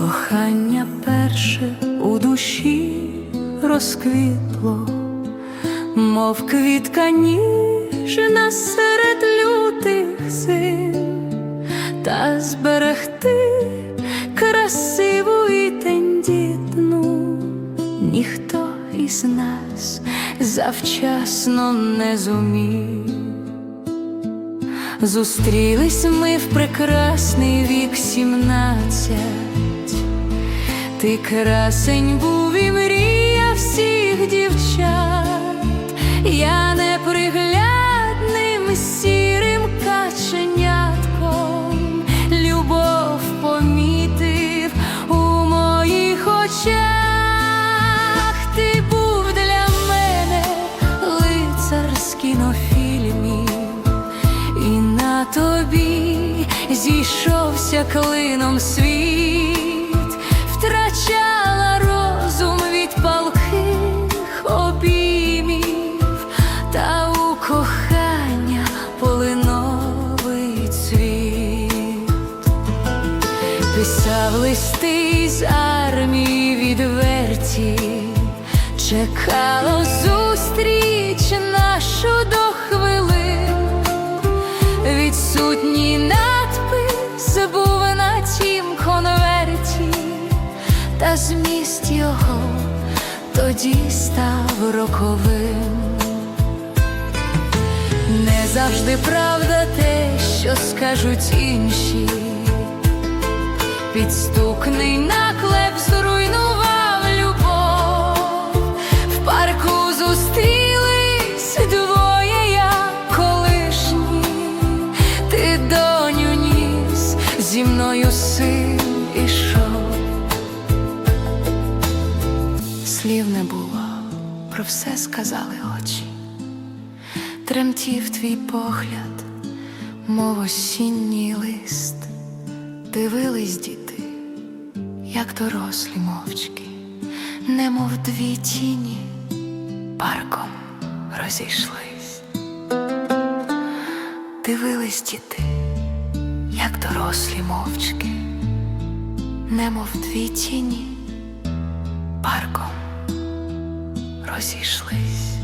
Кохання перше у душі розквітло, мов квітка ніжна серед лютих зим, та зберегти красиву і тендітну, ніхто із нас завчасно не зумів. Зустрілись ми в прекрасний вік сімнадцять. Ти красень був і мрія всіх дівчат, я неприглядним сірим каченятком любов помітив у моїх очах. Тобі зійшовся клином світ, втрачала розум від палких обіймів, та у кохання полиновий цвіт. Писав листи з армії відверті, чекало зустріч нашу до Відсутній надпис був на тім конверті, та зміст його тоді став роковим. Не завжди правда те, що скажуть інші. Підступний наклеп зі мною син ішов. Слів не було, про все сказали очі. Тремтів твій погляд, мов осінній лист. Дивились діти, як дорослі мовчки, немов дві тіні парком розійшлись. Дивились діти, дорослі мовчки, немов дві тіні парком розійшлись.